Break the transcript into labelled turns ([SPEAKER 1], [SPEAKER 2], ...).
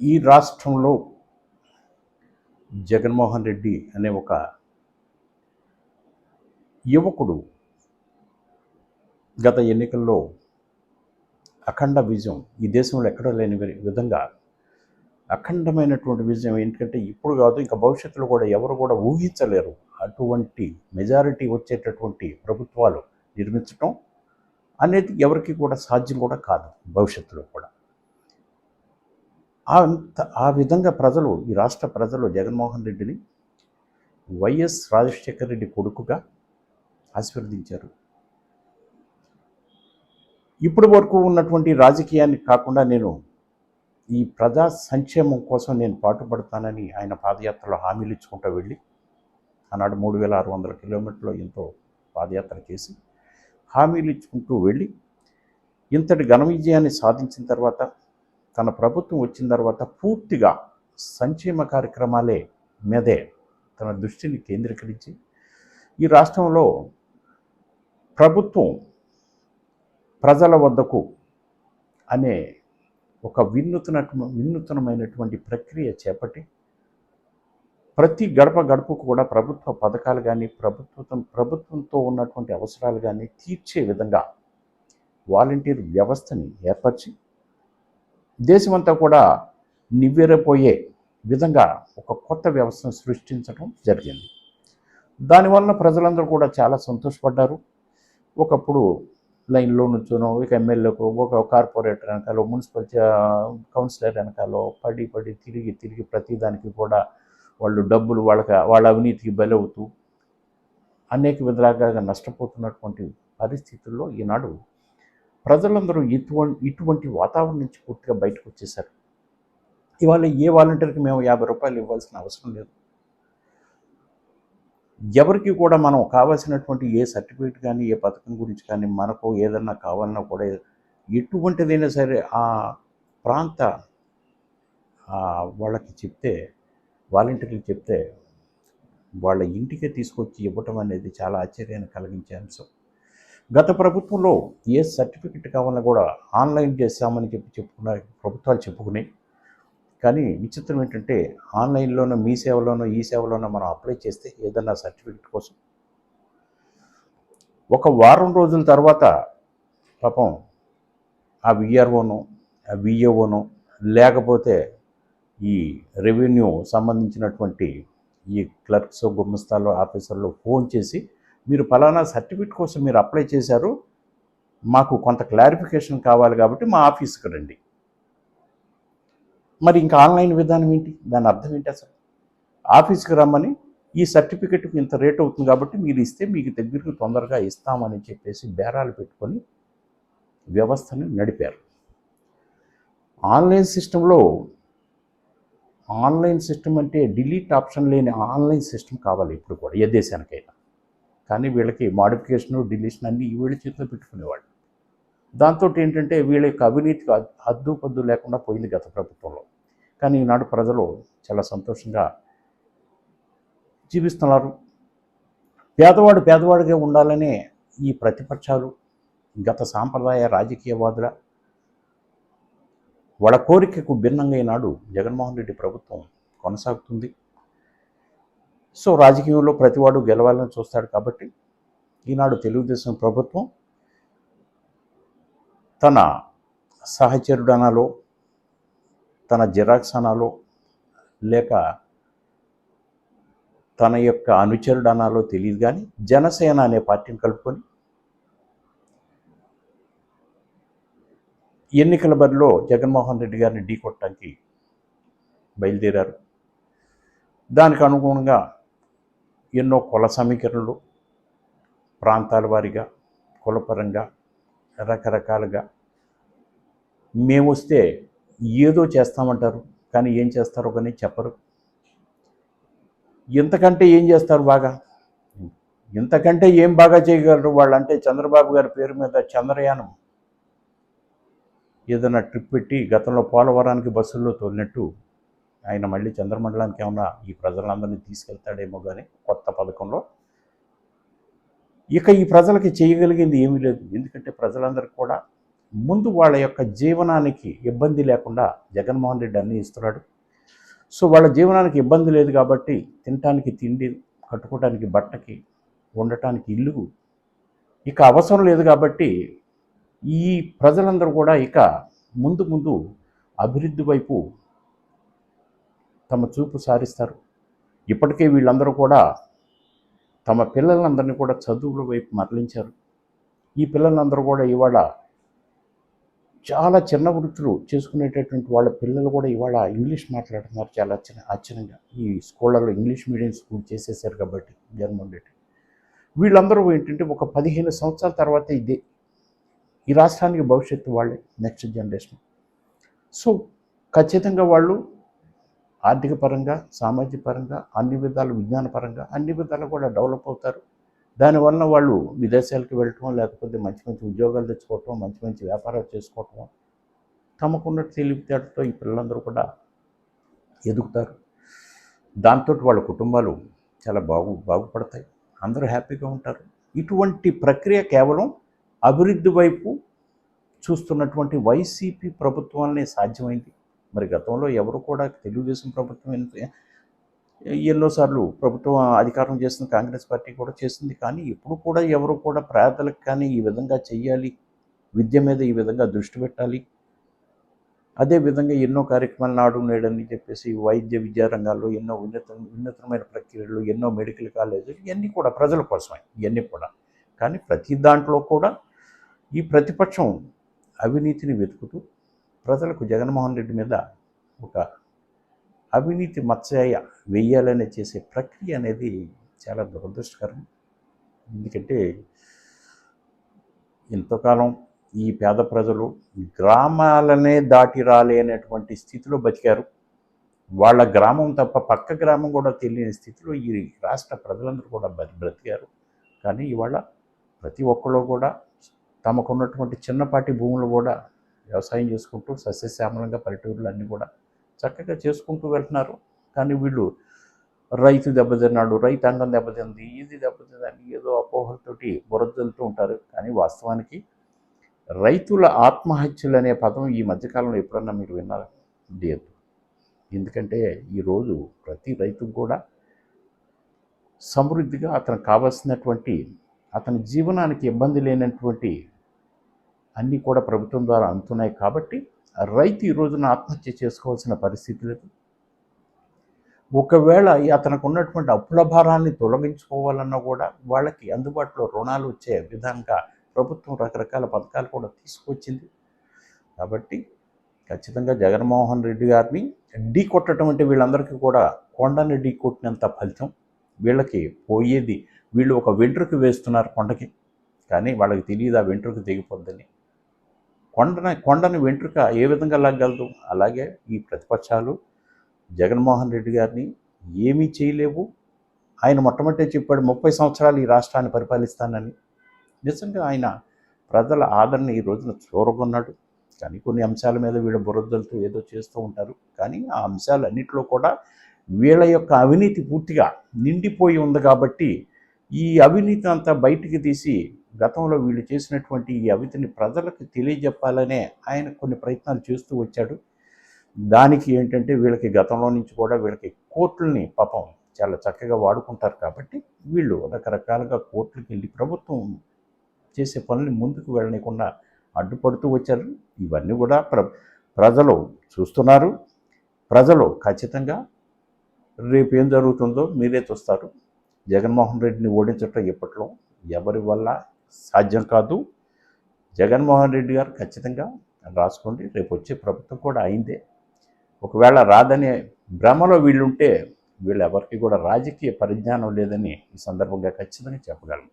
[SPEAKER 1] ఈ రాష్ట్రంలో జగన్మోహన్ రెడ్డి అనే ఒక యువకుడు గత ఎన్నికల్లో అఖండ విజయం ఈ దేశంలో ఎక్కడా లేని విధంగా అఖండమైనటువంటి విజయం ఏంటంటే ఇప్పుడు కాదు ఇంకా భవిష్యత్తులో కూడా ఎవరు కూడా ఊహించలేరు. అటువంటి మెజారిటీ వచ్చేటటువంటి ప్రభుత్వాలు నిర్మించటం అనేది ఎవరికి కూడా సాధ్యం కూడా కాదు భవిష్యత్తులో కూడా. ఆ విధంగా ప్రజలు ఈ రాష్ట్ర ప్రజలు జగన్మోహన్ రెడ్డిని వైఎస్ రాజశేఖర రెడ్డి కొడుకుగా ఆశీర్వదించారు. ఇప్పటి వరకు ఉన్నటువంటి రాజకీయాన్ని కాకుండా నేను ఈ ప్రజా సంక్షేమం కోసం నేను పాటుపడతానని ఆయన పాదయాత్రలో హామీలు ఇచ్చుకుంటూ వెళ్ళి ఆనాడు మూడు వేల ఆరు వందల కిలోమీటర్లు ఎంతో పాదయాత్ర చేసి హామీలు ఇచ్చుకుంటూ వెళ్ళి ఇంతటి ఘన విజయాన్ని సాధించిన తర్వాత తన ప్రభుత్వం వచ్చిన తర్వాత పూర్తిగా సంక్షేమ కార్యక్రమాలే మీదే తన దృష్టిని కేంద్రీకరించి ఈ రాష్ట్రంలో ప్రభుత్వం ప్రజల వద్దకు అనే ఒక వినూతన వినూతనమైనటువంటి ప్రక్రియ చేపట్టి ప్రతి గడప గడపకు కూడా ప్రభుత్వ పథకాలు కానీ ప్రభుత్వం ప్రభుత్వంతో ఉన్నటువంటి అవసరాలు కానీ తీర్చే విధంగా వాలంటీర్ వ్యవస్థని ఏర్పరిచి దేశమంతా కూడా నివ్వెరపోయే విధంగా ఒక కొత్త వ్యవస్థను సృష్టించడం జరిగింది. దానివల్ల ప్రజలందరూ కూడా చాలా సంతోషపడ్డారు. ఒకప్పుడు లైన్లో నుంచోనో ఒక ఎమ్మెల్యేకు ఒక కార్పొరేటర్ వెనకాల మున్సిపల్ కౌన్సిలర్ వెనకాల పడి పడి తిరిగి తిరిగి ప్రతిదానికి కూడా వాళ్ళు డబ్బులు వాళ్ళకి వాళ్ళ అవినీతికి బలవుతూ అనేక విధాలుగా నష్టపోతున్నటువంటి పరిస్థితుల్లో ఈనాడు ప్రజలందరూ ఇటువంటి ఇటువంటి వాతావరణం నుంచి పూర్తిగా బయటకు వచ్చేసారు. ఇవాళ ఏ వాలంటీర్కి మేము యాభై రూపాయలు ఇవ్వాల్సిన అవసరం లేదు. ఎవరికి కూడా మనం కావాల్సినటువంటి ఏ సర్టిఫికేట్ కానీ ఏ పథకం గురించి కానీ మనకు ఏదన్నా కావాలన్నా కూడా ఎటువంటిదైనా సరే ఆ ప్రాంత వాళ్ళకి చెప్తే వాలంటీర్లకు చెప్తే వాళ్ళ ఇంటికే తీసుకొచ్చి ఇవ్వటం అనేది చాలా ఆశ్చర్యాన్ని కలిగించే అంశం. గత ప్రభుత్వంలో ఏ సర్టిఫికెట్ కావాలన్నా కూడా ఆన్లైన్ చేశామని చెప్పి చెప్పుకున్న ప్రభుత్వాలు చెప్పుకున్నాయి. కానీ విచిత్రం ఏంటంటే ఆన్లైన్లోనో మీ సేవలోనో ఈ సేవలోనో మనం అప్లై చేస్తే ఏదన్నా సర్టిఫికెట్ కోసం ఒక వారం రోజుల తర్వాత పాపం ఆ విఆర్ఓను ఆ విఏఓను లేకపోతే ఈ రెవెన్యూ సంబంధించినటువంటి ఈ క్లర్క్స్ గుమ్మస్తాలు ఆఫీసర్లు ఫోన్ చేసి మీరు ఫలానా సర్టిఫికేట్ కోసం మీరు అప్లై చేశారు మాకు కొంత క్లారిఫికేషన్ కావాలి కాబట్టి మా ఆఫీస్కి రండి. మరి ఇంకా ఆన్లైన్ విధానం ఏంటి? దాని అర్థం ఏంటి అసలు? ఆఫీస్కి రమ్మని ఈ సర్టిఫికెట్కి ఇంత రేట్ అవుతుంది కాబట్టి మీరు ఇస్తే మీకు దగ్గరికి తొందరగా ఇస్తామని చెప్పేసి బేరాలు పెట్టుకొని వ్యవస్థని నడిపారు. ఆన్లైన్ సిస్టంలో ఆన్లైన్ సిస్టమ్ అంటే డిలీట్ ఆప్షన్ లేని ఆన్లైన్ సిస్టమ్ కావాలి ఇప్పుడు కూడా ఏ దేశానికైనా. కానీ వీళ్ళకి మాడిఫికేషన్ డిలీషన్ అన్నీ వీళ్ళ చేతిలో పెట్టుకునేవాళ్ళు. దాంతో ఏంటంటే వీళ్ళ యొక్క అవినీతికి హద్దు పద్దు లేకుండా పోయింది గత ప్రభుత్వంలో. కానీ ఈనాడు ప్రజలు చాలా సంతోషంగా జీవిస్తున్నారు. పేదవాడు పేదవాడిగా ఉండాలనే ఈ ప్రతిపక్షాలు గత సాంప్రదాయ రాజకీయవాదుల వాళ్ళ కోరికకు భిన్నంగా ఈనాడు జగన్మోహన్ రెడ్డి ప్రభుత్వం కొనసాగుతుంది. సో రాజకీయంలో ప్రతివాడు గెలవాలని చూస్తాడు కాబట్టి ఈనాడు తెలుగుదేశం ప్రభుత్వం తన సహచరుడనాలో తన జిరాక్స్ అనాలో లేక తన యొక్క అనుచరుడు అనాలో తెలియదు కానీ జనసేన అనే పార్టీని కలుపుకొని ఎన్నికల బరిలో జగన్మోహన్ రెడ్డి గారిని ఢీకొట్టడానికి బయలుదేరారు. దానికి అనుగుణంగా ఎన్నో కుల సమీకరణలు ప్రాంతాల వారీగా కులపరంగా రకరకాలుగా. మేము వస్తే ఏదో చేస్తామంటారు కానీ ఏం చేస్తారో కానీ చెప్పరు. ఇంతకంటే ఏం చేస్తారు బాగా? ఇంతకంటే ఏం బాగా చేయగలరు వాళ్ళంటే చంద్రబాబు గారి పేరు మీద చంద్రయానం. ఏదైనా ట్రిప్ పెట్టి గతంలో పోలవరానికి బస్సుల్లో తోలినట్టు ఆయన మళ్ళీ చంద్రమండలానికి ఏమన్నా ఈ ప్రజలందరినీ తీసుకెళ్తాడేమో కానీ కొత్త పథకంలో. ఇక ఈ ప్రజలకి చేయగలిగింది ఏమీ లేదు. ఎందుకంటే ప్రజలందరికీ కూడా ముందు వాళ్ళ యొక్క జీవనానికి ఇబ్బంది లేకుండా జగన్మోహన్ రెడ్డి అన్నీ ఇస్తున్నాడు. సో వాళ్ళ జీవనానికి ఇబ్బంది లేదు కాబట్టి తినటానికి తిండి కట్టుకోవటానికి బట్టకి ఉండటానికి ఇల్లు ఇక అవసరం లేదు కాబట్టి ఈ ప్రజలందరూ కూడా ఇక ముందు ముందు అభివృద్ధి వైపు తమ చూపు సారిస్తారు. ఇప్పటికే వీళ్ళందరూ కూడా తమ పిల్లలందరినీ కూడా చదువుల వైపు మరలించారు. ఈ పిల్లలందరూ కూడా ఇవాళ చాలా చిన్న వృత్తులు చేసుకునేటటువంటి వాళ్ళ పిల్లలు కూడా ఇవాళ ఇంగ్లీష్ మాట్లాడుతున్నారు చాలా చిన్న ఆశ్చర్యంగా. ఈ స్కూళ్ళలో ఇంగ్లీష్ మీడియం స్కూల్ చేసేసారు కాబట్టి జగన్మోహన్ రెడ్డి. వీళ్ళందరూ ఏంటంటే ఒక పదిహేను సంవత్సరాల తర్వాత ఇదే. ఈ రాష్ట్రానికి భవిష్యత్తు వాళ్ళే నెక్స్ట్ జనరేషన్. సో ఖచ్చితంగా వాళ్ళు ఆర్థిక పరంగా సామాజిక పరంగా అన్ని విధాలు విజ్ఞానపరంగా అన్ని విధాలు కూడా డెవలప్ అవుతారు. దానివల్ల వాళ్ళు విదేశాలకు వెళ్ళటం లేకపోతే మంచి మంచి ఉద్యోగాలు తెచ్చుకోవటం మంచి మంచి వ్యాపారాలు చేసుకోవటం తమకున్న తెలివితేటతో ఈ పిల్లలందరూ కూడా ఎదుగుతారు. దాంతో వాళ్ళ కుటుంబాలు చాలా బాగు బాగుపడతాయి. అందరూ హ్యాపీగా ఉంటారు. ఇటువంటి ప్రక్రియ కేవలం అభివృద్ధి వైపు చూస్తున్నటువంటి వైసీపీ ప్రభుత్వాలనే సాధ్యమైంది. మరి గతంలో ఎవరు కూడా తెలుగుదేశం ప్రభుత్వం ఎన్నోసార్లు ప్రభుత్వం అధికారం చేసిన కాంగ్రెస్ పార్టీ కూడా చేసింది కానీ ఇప్పుడు కూడా ఎవరు కూడా ప్రార్థలకు కానీ ఈ విధంగా చెయ్యాలి విద్య మీద ఈ విధంగా దృష్టి పెట్టాలి. అదే విధంగా ఎన్నో కార్యక్రమాలు నాడు నేడని చెప్పేసి వైద్య విద్యా రంగాల్లో ఎన్నో ఉన్నత ఉన్నతమైన ప్రక్రియలు ఎన్నో మెడికల్ కాలేజీలు ఇవన్నీ కూడా ప్రజల కోసమే ఇవన్నీ కూడా. కానీ ప్రతి దాంట్లో కూడా ఈ ప్రతిపక్షం అవినీతిని వెతుకుతూ ప్రజలకు జగన్మోహన్ రెడ్డి మీద ఒక అవినీతి మత్సయ వెయ్యాలని చేసే ప్రక్రియ అనేది చాలా దురదృష్టకరం. ఎందుకంటే ఎంతోకాలం ఈ పేద ప్రజలు గ్రామాలనే దాటి రాలేనటువంటి స్థితిలో బతికారు. వాళ్ళ గ్రామం తప్ప పక్క గ్రామం కూడా తెలియని స్థితిలో ఈ రాష్ట్ర ప్రజలందరూ కూడా బతి బ్రతికారు. కానీ ఇవాళ ప్రతి ఒక్కళ్ళు కూడా తమకున్నటువంటి చిన్నపాటి భూములు కూడా వ్యవసాయం చేసుకుంటూ సస్యశ్యామలంగా పల్లెటూరులు అన్నీ కూడా చక్కగా చేసుకుంటూ వెళ్తున్నారు. కానీ వీళ్ళు రైతు దెబ్బతిన్నాడు రైతాంగం దెబ్బతింది ఇది దెబ్బతిందని ఏదో అపోహలతోటి బురదలుతూ ఉంటారు. కానీ వాస్తవానికి రైతుల ఆత్మహత్యలు అనే పదం ఈ మధ్యకాలంలో ఎప్పుడన్నా మీరు విన్నారా? లేదు. ఎందుకంటే ఈరోజు ప్రతి రైతుకు కూడా సమృద్ధిగా అతనికి కావాల్సినటువంటి అతని జీవనానికి ఇబ్బంది లేనటువంటి అన్నీ కూడా ప్రభుత్వం ద్వారా అందుతున్నాయి కాబట్టి రైతు ఈ రోజున ఆత్మహత్య చేసుకోవాల్సిన పరిస్థితి లేదు. ఒకవేళ అతనికి ఉన్నటువంటి అప్పుల భారాన్ని తొలగించుకోవాలన్నా కూడా వాళ్ళకి అందుబాటులో రుణాలు వచ్చే విధంగా ప్రభుత్వం రకరకాల పథకాలు కూడా తీసుకొచ్చింది. కాబట్టి ఖచ్చితంగా జగన్మోహన్ రెడ్డి గారిని ఢీ కొట్టడం అంటే వీళ్ళందరికీ కూడా కొండని ఢీ కొట్టినంత ఫలితం వీళ్ళకి పోయేది. వీళ్ళు ఒక వెంట్రుకు వేస్తున్నారు కొండకి. కానీ వాళ్ళకి తెలియదు ఆ వెంట్రుక తెగిపోద్దని. కొండని కొండను వెంట్రుక ఏ విధంగా లాగలదు అలాగే ఈ ప్రతిపక్షాలు జగన్మోహన్ రెడ్డి గారిని ఏమీ చేయలేవు. ఆయన మొట్టమొదటి చెప్పాడు ముప్పై సంవత్సరాలు ఈ రాష్ట్రాన్ని పరిపాలిస్తానని. నిజంగా ఆయన ప్రజల ఆదరణ ఈ రోజున చూరగొన్నాడు. కానీ కొన్ని అంశాల మీద వీళ్ళ బురదలతో ఏదో చేస్తూ ఉంటారు. కానీ ఆ అంశాలన్నింటిలో కూడా వీళ్ళ యొక్క అవినీతి పూర్తిగా నిండిపోయి ఉంది కాబట్టి ఈ అవినీతి అంతా బయటికి తీసి గతంలో వీళ్ళు చేసినటువంటి ఈ అవితిని ప్రజలకు తెలియజెప్పాలనే ఆయన కొన్ని ప్రయత్నాలు చేస్తూ వచ్చాడు. దానికి ఏంటంటే వీళ్ళకి గతంలో నుంచి కూడా వీళ్ళకి కోర్టుల్ని పాపం చాలా చక్కగా వాడుకుంటారు కాబట్టి వీళ్ళు రకరకాలుగా కోర్టులకు వెళ్ళి ప్రభుత్వం చేసే పనులు ముందుకు వెళ్ళనీయకుండా అడ్డుపడుతూ వచ్చారు. ఇవన్నీ కూడా ప్ర ప్రజలు చూస్తున్నారు. ప్రజలు ఖచ్చితంగా రేపు ఏం జరుగుతుందో మీరే చూస్తారు. జగన్మోహన్ రెడ్డిని ఓడించటం ఇప్పట్లో ఎవరి వల్ల? సాధ్యం కాదు. జగన్మోహన్ రెడ్డి గారు ఖచ్చితంగా రాసుకోండి. రేపు వచ్చే ప్రభుత్వం కూడా అయిందే. ఒకవేళ రాదనే భ్రమలో వీళ్ళుంటే వీళ్ళు ఎవరికి కూడా రాజకీయ పరిజ్ఞానం లేదని ఈ సందర్భంగా ఖచ్చితంగా చెప్పగలను